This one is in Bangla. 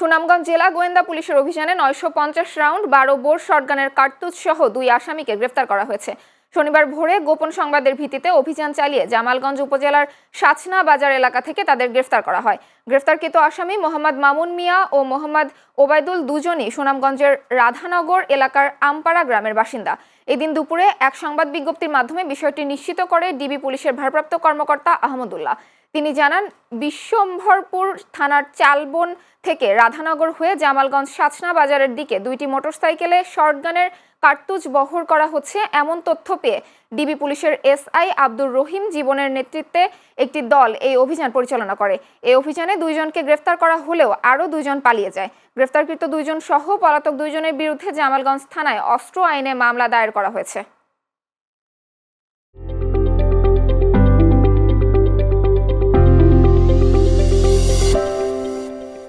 সুনামগঞ্জ জেলা গোয়েন্দা পুলিশের অভিযানে নয়শো পঞ্চাশ রাউন্ড, বারো বোর শটগানের কার্তুজ সহ দুই আসামিকে গ্রেফতার করা হয়েছে। শনিবার ভোরে গোপন সংবাদের ভিত্তিতে অভিযান চালিয়ে জামালগঞ্জ উপজেলার সাচনা বাজার এলাকা থেকে তাদের গ্রেফতার করা হয়। গ্রেফতারকৃত আসামি মোহাম্মদ মামুন মিয়া ও মোহাম্মদ ওবায়দুল দুজনই সুনামগঞ্জের রাধানগর এলাকার আমপাড়া গ্রামের বাসিন্দা। এদিন দুপুরে এক সংবাদ বিজ্ঞপ্তির মাধ্যমে বিষয়টি নিশ্চিত করে ডিবি পুলিশের ভারপ্রাপ্ত কর্মকর্তা আহমদুল্লাহ। তিনি জানান, বিশ্বম্ভরপুর থানার চালবন থেকে রাধানগর হয়ে জামালগঞ্জ সাচনা বাজারের দিকে দুইটি মোটরসাইকেলে শর্টগানের কার্তুজ বহর করা হচ্ছে। এমন তথ্য পেয়ে ডিবি পুলিশের এসআই আব্দুর রহিম জীবনের নেতৃত্বে একটি দল এই অভিযান পরিচালনা করে। এই অভিযানে দুইজনকে গ্রেফতার করা হলেও আরও দুজন পালিয়ে যায়। গ্রেফতারকৃত দুইজন সহ পলাতক দুইজনের বিরুদ্ধে জামালগঞ্জ থানায় অস্ত্র আইনে মামলা দায়ের করা হয়েছে।